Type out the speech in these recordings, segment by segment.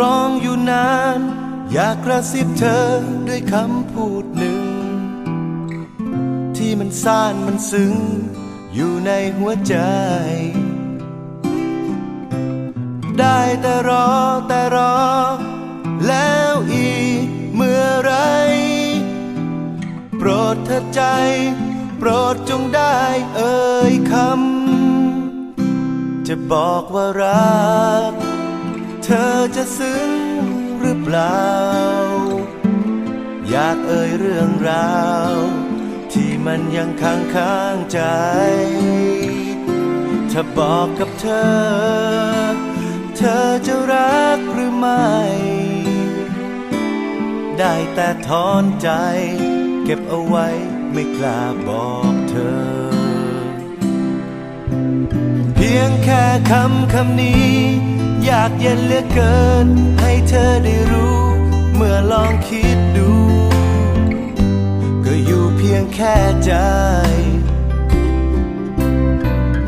รึกตรองอยู่นาน อยากกระซิบเธอด้วยคำพูดหนึ่ง ที่มันซ่านมันซึ้ง อยู่ในหัวใจ ได้แต่รอแต่รอ แล้วอีกเมื่อไร โปรดเธอใจ โปรดจงได้เอ่ยคำจะบอกว่ารัก เธอจะซึ้งหรือเปล่า อยากเอ่ยเรื่องราว ที่มันยังค้างค้างใจถ้าบอกกับเธอ เธอจะรักหรือไม่ ได้แต่ถอนใจ เก็บเอาไว้ไม่กล้าบอกเธอ เพียงแค่คำคำนี้ ยากเย็นเหลือเกิน ให้เธอได้รู้ เมื่อลองคิดดู ก็อยู่เพียงแค่ใจ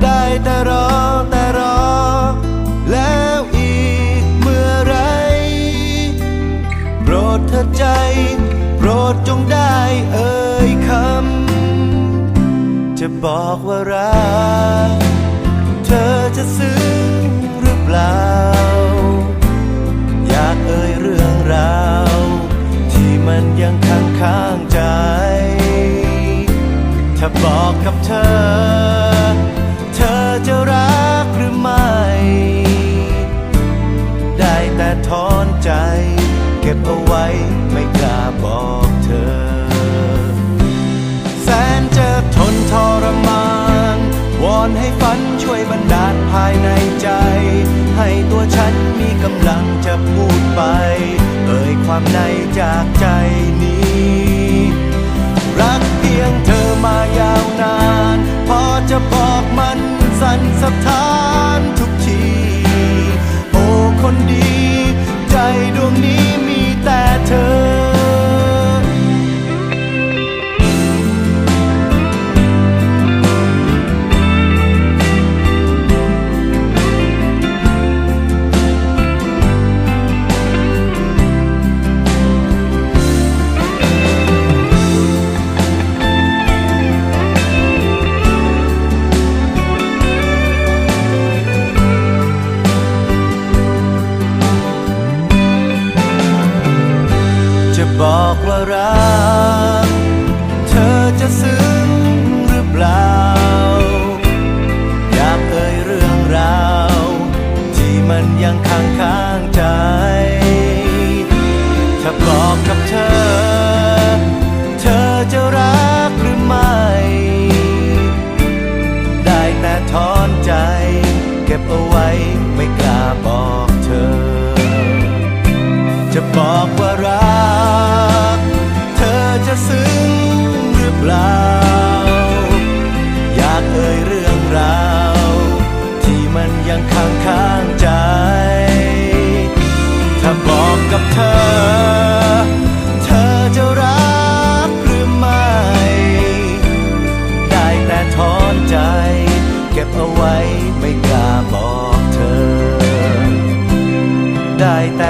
ได้แต่รอแต่รอ แล้วอีกเมื่อไร โปรดเธอใจ โปรดจงได้เอ่ยคำ จะบอกว่ารัก เธอจะซึ้งหรือ เปล่า อยากเอ่ยเรื่องราว ที่มันยังค้างค้างใจ ถ้าบอกกับเธอามใน บอกว่ารัก เธอจะซึ้งหรือเปล่า อยากเอ่ยเรื่องราว ที่มันยังค้างค้างใจ ถ้าบอกกับเธอ เธอจะรักหรือไม่ ได้แต่ถอนใจ เก็บเอาไว้ไม่กล้าบอกเธอ จะบอกว่า ยังค้างค้างใจ ถ้าบอกกับเธอ เธอจะรักหรือไม่ ได้แต่ถอนใจ เก็บเอาไว้ไม่กล้าบอกเธอ ได้แต่